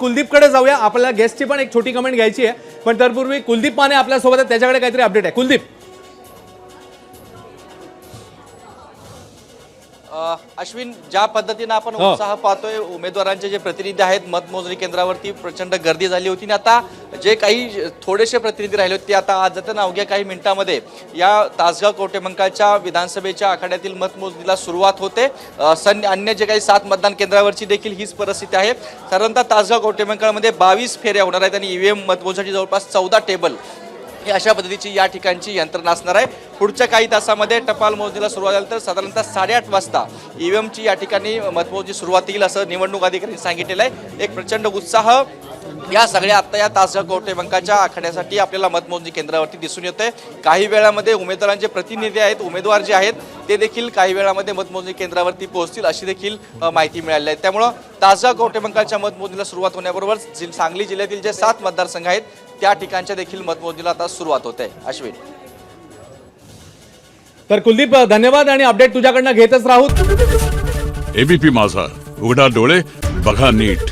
कुलदीपकडे जाऊया. आपल्याला गेस्टची पण एक छोटी कमेंट घ्यायची आहे. पण तत्पूर्वी कुलदीप माने आपल्यासोबत आहे त्याच्याकडे काहीतरी अपडेट आहे. कुलदीप. अश्विन ज्या पद्धतीनं आपण हो. उत्साह पाहतोय उमेदवारांचे जे प्रतिनिधी आहेत मतमोजणी केंद्रावरती प्रचंड गर्दी झाली होती. आणि आता जे काही थोडेसे प्रतिनिधी राहिले होते ते आता आज जाताना अवघ्या काही मिनिटांमध्ये या तासगाव कोटेमंकाच्या विधानसभेच्या आखाड्यातील मतमोजणीला सुरुवात होते. सन अन्य जे काही सात मतदान केंद्रावरची देखील हीच परिस्थिती आहे. साधारणतः तासगाव कोटेमंकामध्ये बावीस फेऱ्या होणार आहेत आणि ईव्हीएम मतमोजणीसाठी जवळपास चौदा टेबल ही अशा पद्धतीची या ठिकाणची यंत्रणा असणार आहे. पुढच्या काही तासामध्ये टपाल मोजणीला सुरुवात झाली तर साधारणतः साडेआठ वाजता ईव्हीएमची या ठिकाणी मतमोजणी सुरुवात येईल असं निवडणूक अधिकाऱ्यांनी सांगितलेलं आहे. एक प्रचंड उत्साह या सगळ्या आत्ता या तासगाव कोटे बंकाच्या आखाड्यासाठी आपल्याला मतमोजणी केंद्रावरती दिसून येतंय. काही वेळामध्ये उमेदवारांचे प्रतिनिधी आहेत उमेदवार जे आहेत ते देखील काही वेळामध्ये मतमोजणी केंद्रावरती पोहोचतील अशी देखील माहिती मिळाली आहे. त्यामुळं तासगाव कोटेबंकाच्या मतमोजणीला सुरुवात होण्याबरोबर सांगली जिल्ह्यातील जे सात मतदारसंघ आहेत त्या ठिकाणच्या देखील मतमोजणीला आता सुरुवात होते अश्विन. तर कुलदीप धन्यवाद आणि अपडेट तुझ्याकडनं घेतच राहू एबीपी माझा. उघडा डोळे बघा नीट.